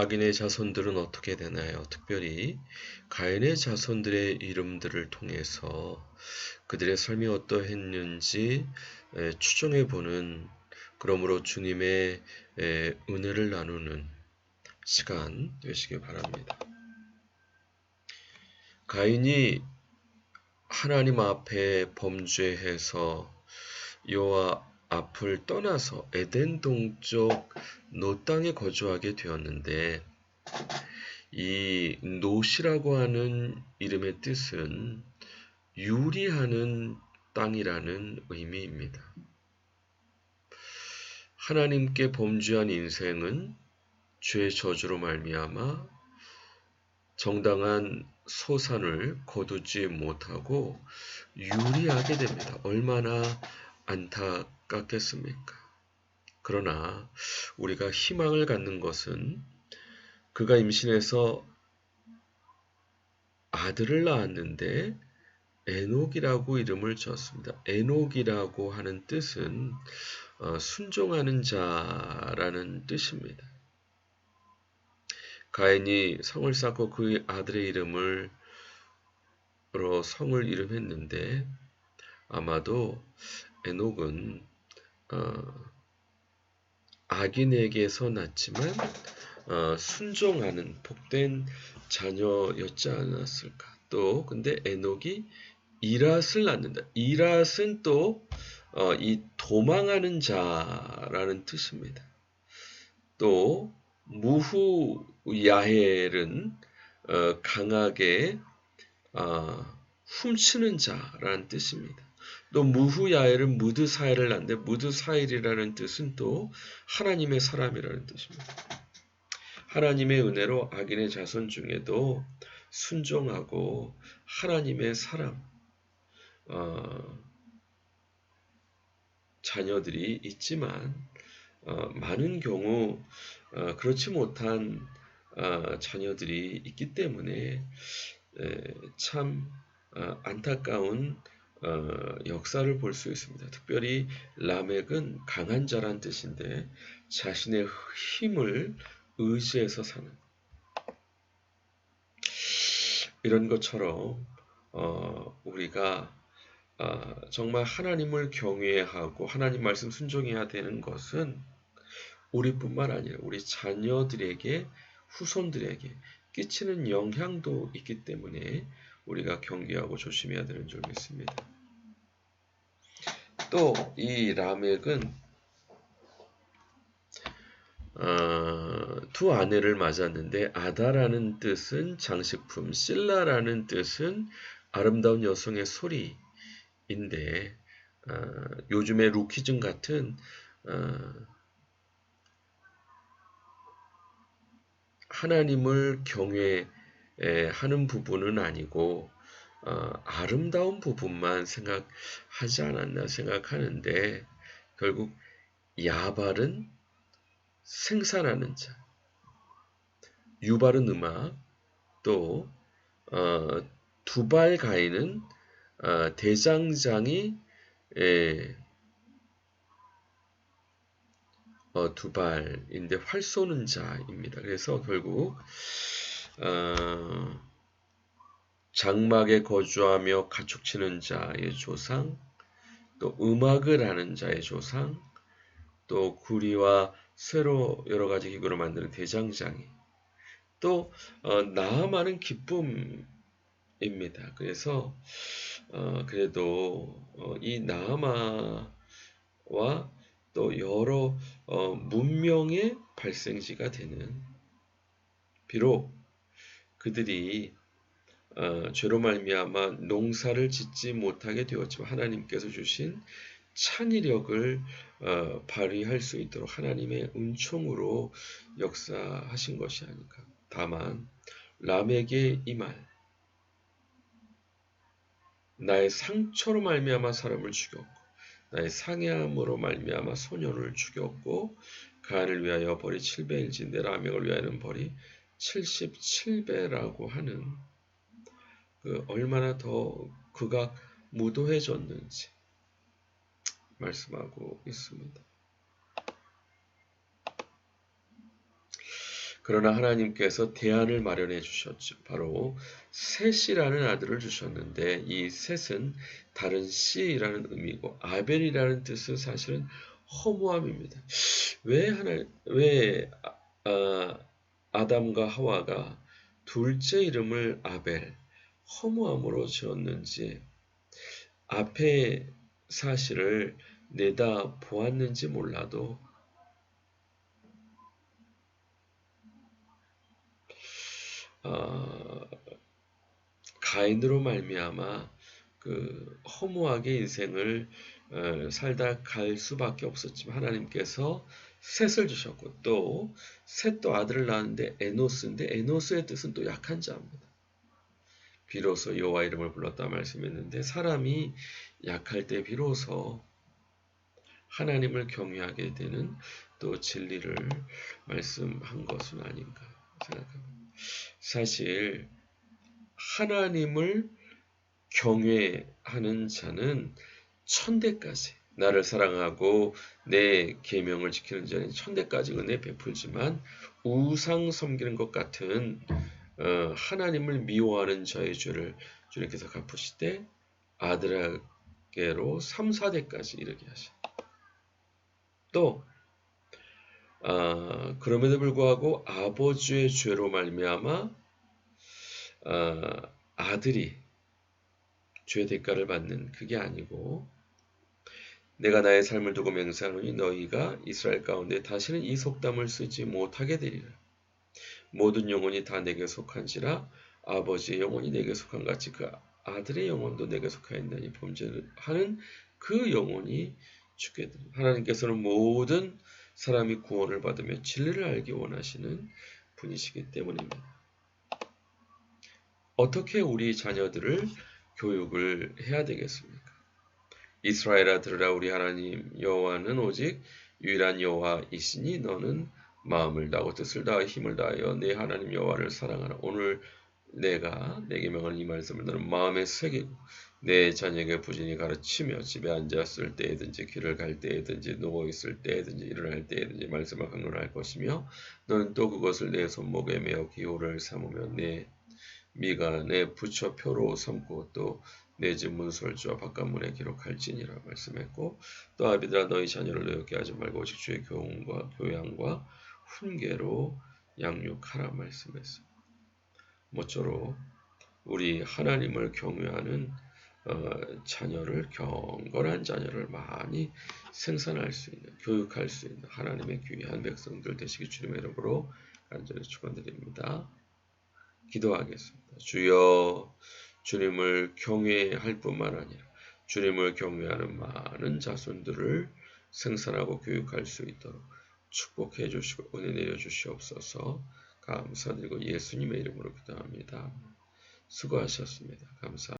악인의 자손들은 어떻게 되나요? 특별히 가인의 자손들의 이름들을 통해서 그들의 삶이 어떠했는지 추정해 보는 그러므로 주님의 은혜를 나누는 시간 되시길 바랍니다. 가인이 하나님 앞에 범죄해서 여호와 앞을 떠나서 에덴 동쪽 노 땅에 거주하게 되었는데 이 노시라고 하는 이름의 뜻은 유리하는 땅이라는 의미입니다. 하나님께 범죄한 인생은 죄 저주로 말미암아 정당한 소산을 거두지 못하고 유리하게 됩니다. 얼마나 안타깝겠습니까? 그러나 우리가 희망을 갖는 것은 그가 임신해서 아들을 낳았는데 에녹이라고 이름을 지었습니다. 에녹이라고 하는 뜻은 어, 순종하는 자라는 뜻입니다. 가인이 성을 쌓고 그 아들의 이름을 로 성을 이름했는데 아마도 에녹은 어, 악인에게서 났지만 어, 순종하는 복된 자녀였지 않았을까. 또 근데 에녹이 이랏을 낳는다. 이랏은 또이 어, 도망하는 자라는 뜻입니다. 또 무후 야헬은 어, 강하게 어, 훔치는 자라는 뜻입니다. 또 무후야엘은 무드사일을 낳는데 무드사일이라는 뜻은 또 하나님의 사람이라는 뜻입니다. 하나님의 은혜로 악인의 자손 중에도 순종하고 하나님의 사람 어, 자녀들이 있지만 어, 많은 경우 어, 그렇지 못한 어, 자녀들이 있기 때문에 에, 참 어, 안타까운 어, 역사를 볼 수 있습니다. 특별히 라멕은 강한 자란 뜻인데 자신의 힘을 의지해서 사는 이런 것처럼 어, 우리가 어, 정말 하나님을 경외하고 하나님 말씀 순종해야 되는 것은 우리뿐만 아니라 우리 자녀들에게 후손들에게 끼치는 영향도 있기 때문에 우리가 경계하고 조심해야 되는 점이 있습니다. 또 이 라멕은 어, 두 아내를 맞았는데 아다라는 뜻은 장식품, 실라라는 뜻은 아름다운 여성의 소리인데 어, 요즘의 루키즘 같은 어, 하나님을 경외 하는 부분은 아니고 어, 아름다운 부분만 생각하지 않았나 생각하는데 결국 야발은 생산하는 자, 유발은 음악, 또 어, 두발 가인은 어, 대장장이 에, 어, 두발인데 활 쏘는 자입니다. 그래서 결국 어, 장막에 거주하며 가축치는 자의 조상, 또 음악을 하는 자의 조상, 또 구리와 쇠로 여러 가지 기구로 만드는 대장장이, 또 어, 나아마는 기쁨입니다. 그래서 어, 그래도 어, 이 나아마와 또 여러 어, 문명의 발생지가 되는 비록 그들이 어, 죄로 말미암아 농사를 짓지 못하게 되었지만 하나님께서 주신 창의력을 어, 발휘할 수 있도록 하나님의 은총으로 역사하신 것이 아닐까. 다만 람에게 이 말, 나의 상처로 말미암아 사람을 죽였고 나의 상해함으로 말미암아 소년을 죽였고 가을 위하여 벌이 7배일진데 라멕을 위하여는 벌이 77배라고 하는 그 얼마나 더 그가 무도해졌는지 말씀하고 있습니다. 그러나 하나님께서 대안을 마련해 주셨죠. 바로 셋이라는 아들을 주셨는데 이 셋은 다른 씨라는 의미고 아벨이라는 뜻은 사실은 허무함입니다. 왜 하나 왜 아, 아, 아담과 하와가 둘째 이름을 아벨 허무함으로 지었는지 앞에 사실을 내다 보았는지 몰라도 어, 가인으로 말미암아 그 허무하게 인생을 어, 살다 갈 수밖에 없었지만 하나님께서 셋을 주셨고 또 셋도 아들을 낳았는데 에노스인데 에노스의 뜻은 또 약한 자입니다. 비로소 여호와 이름을 불렀다 말씀했는데 사람이 약할 때 비로소 하나님을 경외하게 되는 또 진리를 말씀한 것은 아닌가 생각합니다. 사실 하나님을 경외하는 자는 천대까지 나를 사랑하고 내 계명을 지키는 자는 천대까지 은혜 베풀지만 우상 섬기는 것 같은 어, 하나님을 미워하는 자의 죄를 주님께서 갚으실 때 아들에게로 3, 4대까지 이르게 하시. 또 어, 그럼에도 불구하고 아버지의 죄로 말미암아 어, 아들이 죄 대가를 받는 그게 아니고 내가 나의 삶을 두고 맹세하노니 너희가 이스라엘 가운데 다시는 이 속담을 쓰지 못하게 되리라. 모든 영혼이 다 내게 속한지라 아버지의 영혼이 내게 속한 같이 그 아들의 영혼도 내게 속하였나니 범죄를 하는 그 영혼이 죽게 되리라. 하나님께서는 모든 사람이 구원을 받으며 진리를 알기 원하시는 분이시기 때문입니다. 어떻게 우리 자녀들을 교육을 해야 되겠습니까? 이스라엘아 들으라 우리 하나님 여호와는 오직 유일한 여호와이시니 너는 마음을 다하고 뜻을 다하여 힘을 다하여 내 하나님 여호와를 사랑하라. 오늘 내가 내게 명하는 이 말씀을 너는 마음에 새기고 내 자녀에게 부진히 가르치며 집에 앉았을 때에든지 길을 갈 때에든지 누워 있을 때에든지 일어날 때에든지 말씀을 강론할 것이며 너는 또 그것을 내 손목에 메어 기호를 삼으며 내 미가 내 부처 표로 삼고 또 내 집 문설주와 바깥문에 기록할지니라 말씀했고 또 아비들아 너희 자녀를 노엽게 하지 말고 오직 주의 교훈과 교양과 훈계로 양육하라 말씀했어. 모쪼록 우리 하나님을 경외하는 어, 자녀를 경건한 자녀를 많이 생산할 수 있는 교육할 수 있는 하나님의 귀한 백성들 되시기 주님의 이름으로 간절히 축원드립니다. 기도하겠습니다. 주여 주님을 경외할 뿐만 아니라 주님을 경외하는 많은 자손들을 생산하고 교육할 수 있도록 축복해 주시고 은혜 내려 주시옵소서 감사드리고 예수님의 이름으로 기도합니다. 수고하셨습니다. 감사